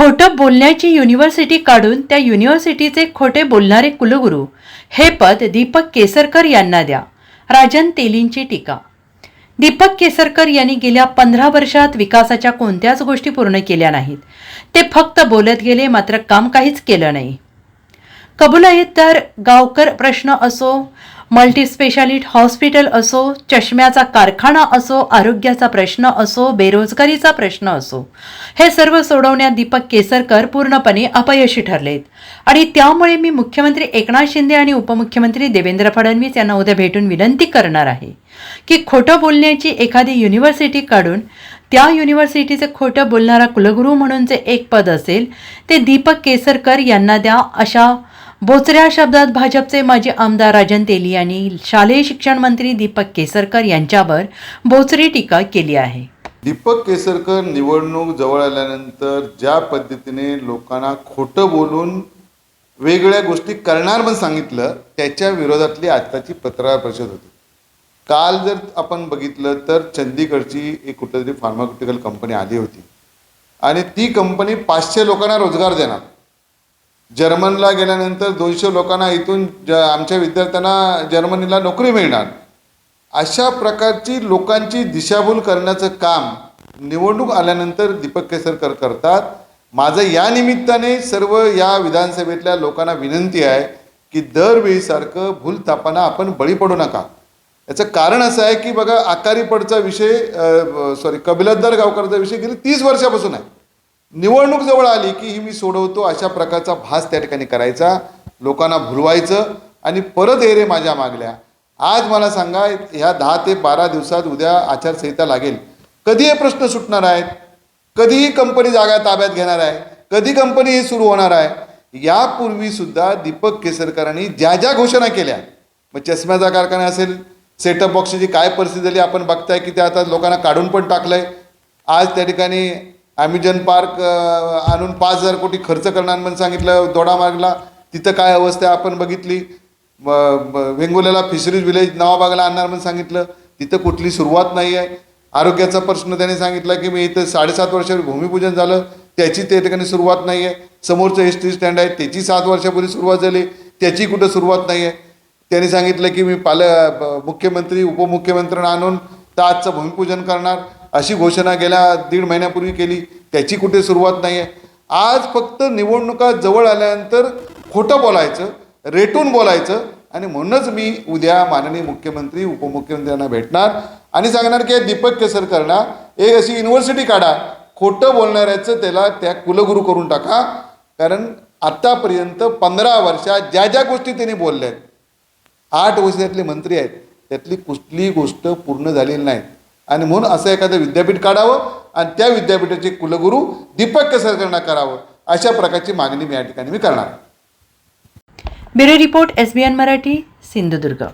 खोटं बोलण्याची युनिव्हर्सिटी काढून त्या युनिव्हर्सिटीचे खोटे बोलणारे कुलगुरू हे पद दीपक केसरकर यांना द्या. राजन तेलींची टीका. दीपक केसरकर यांनी गेल्या पंधरा वर्षात विकासाच्या कोणत्याच गोष्टी पूर्ण केल्या नाहीत. ते फक्त बोलत गेले मात्र काम काहीच केलं नाही. कबूल तर गावकर प्रश्न असो मल्टीस्पेशालिट हॉस्पिटल असो चष्म्याचा कारखाना असो आरोग्याचा प्रश्न असो बेरोजगारीचा प्रश्न असो हे सर्व सोडवण्यात दीपक केसरकर पूर्णपणे अपयशी ठरलेत. आणि त्यामुळे मी मुख्यमंत्री एकनाथ शिंदे आणि उपमुख्यमंत्री देवेंद्र फडणवीस यांना उद्या भेटून विनंती करणार आहे की खोटं बोलण्याची एखादी युनिव्हर्सिटी काढून त्या युनिव्हर्सिटीचे खोटं बोलणारा कुलगुरू म्हणून जे एक पद असेल ते दीपक केसरकर यांना द्या अशा बोचऱ्या शब्दात भाजपचे माजी आमदार राजन तेली यांनी शालेय शिक्षण मंत्री दीपक केसरकर यांच्यावर बोचरी टीका केली आहे. दीपक केसरकर निवडणूक जवळ आल्यानंतर ज्या पद्धतीने लोकांना खोटं बोलून वेगळ्या गोष्टी करणार पण सांगितलं त्याच्या विरोधातली आत्ताची पत्रकार परिषद होती. काल जर आपण बघितलं तर चंदीगडची एक कुठलीतरी फार्माक्युटिकल कंपनी आली होती. आणि ती कंपनी पाचशे लोकांना रोजगार देणार. जर्मनला गेल्यानंतर दोनशे लोकांना इथून ज आमच्या विद्यार्थ्यांना जर्मनीला नोकरी मिळणार. अशा प्रकारची लोकांची दिशाभूल करण्याचं काम निवडणूक आल्यानंतर दीपक केसरकर करतात. माझं या निमित्ताने सर्व या विधानसभेतल्या लोकांना विनंती आहे की दरवेळीसारखं भूलतापांना आपण बळी पडू नका. याचं कारण असं आहे की बघा आकारीपडचा विषय सॉरी कबिलतदार गावकरचा विषय गेली तीस वर्षापासून आहे. निवडणूक जवळ आली की ही मी सोडवतो अशा प्रकारचा भास त्या ठिकाणी करायचा. लोकांना भुलवायचं आणि परत ये रे माझ्या मागल्या. आज मला सांगा ह्या दहा ते बारा दिवसात उद्या आचारसंहिता लागेल. कधी हे प्रश्न सुटणार आहेत? कधीही कंपनी जागा ताब्यात घेणार आहे? कधी कंपनी हे सुरू होणार आहे? यापूर्वी सुद्धा दीपक केसरकरांनी ज्या ज्या घोषणा केल्या मग चष्म्याचा कारखाना असेल सेटअप बॉक्सची काय परिस्थिती झाली आपण बघताय की ते आता लोकांना काढून पण टाकलंय. आज त्या ठिकाणी ॲमेझॉन पार्क आणून पाच हजार कोटी खर्च करणार म्हणून सांगितलं. दोडामार्गला तिथं काय अवस्था आपण बघितली. ब- ब- फिशरीज विलेज नवाबागला आणणार म्हणून सांगितलं. तिथं कुठली सुरुवात नाही आहे. आरोग्याचा प्रश्न त्याने सांगितला की मी इथं साडेसात वर्षापूर्वी भूमिपूजन झालं. त्याची त्या ठिकाणी सुरुवात नाही आहे. समोरचं एस टी स्टँड आहे. त्याची सात वर्षापूर्वी सुरुवात झाली. त्याची कुठं सुरुवात नाही आहे. त्यांनी सांगितलं की मी पाल ब- मुख्यमंत्री उपमुख्यमंत्र्यांना आणून तर आजचं भूमिपूजन करणार. अशी घोषणा गेल्या दीड महिन्यापूर्वी केली. त्याची कुठे सुरुवात नाही आहे आज फक्त निवडणुका जवळ आल्यानंतर खोटं बोलायचं रेटून बोलायचं आणि म्हणूनच मी उद्या माननीय मुख्यमंत्री उपमुख्यमंत्र्यांना भेटणार आणि सांगणार की दीपक केसरकरना एक अशी युनिव्हर्सिटी काढा. खोटं बोलणाऱ्याचं त्याला त्या कुलगुरू करून टाका. कारण आत्तापर्यंत पंधरा वर्षात ज्या ज्या गोष्टी त्यांनी बोलल्या आहेत आठ वर्षातले मंत्री आहेत त्यातली कुठलीही गोष्ट पूर्ण झालेली नाही आणि म्हणून असं एखादं विद्यापीठ काढावं आणि त्या विद्यापीठाचे कुलगुरू दीपक केसरकरांना करावं. अशा प्रकारची मागणी मी या ठिकाणी मी करणार bureau report S B N Marathi Sindhudurg.